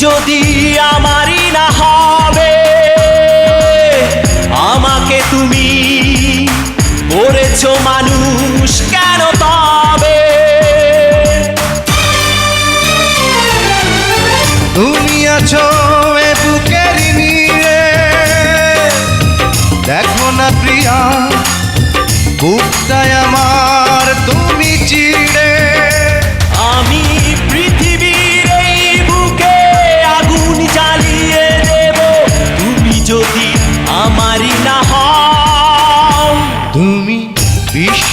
যদি আমারই না হবে, আমাকে তুমি করেছ মানুষ কেন তবে তুমি আছো দেখো না প্রিয়া, বুকটায় আমার তুমি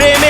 frame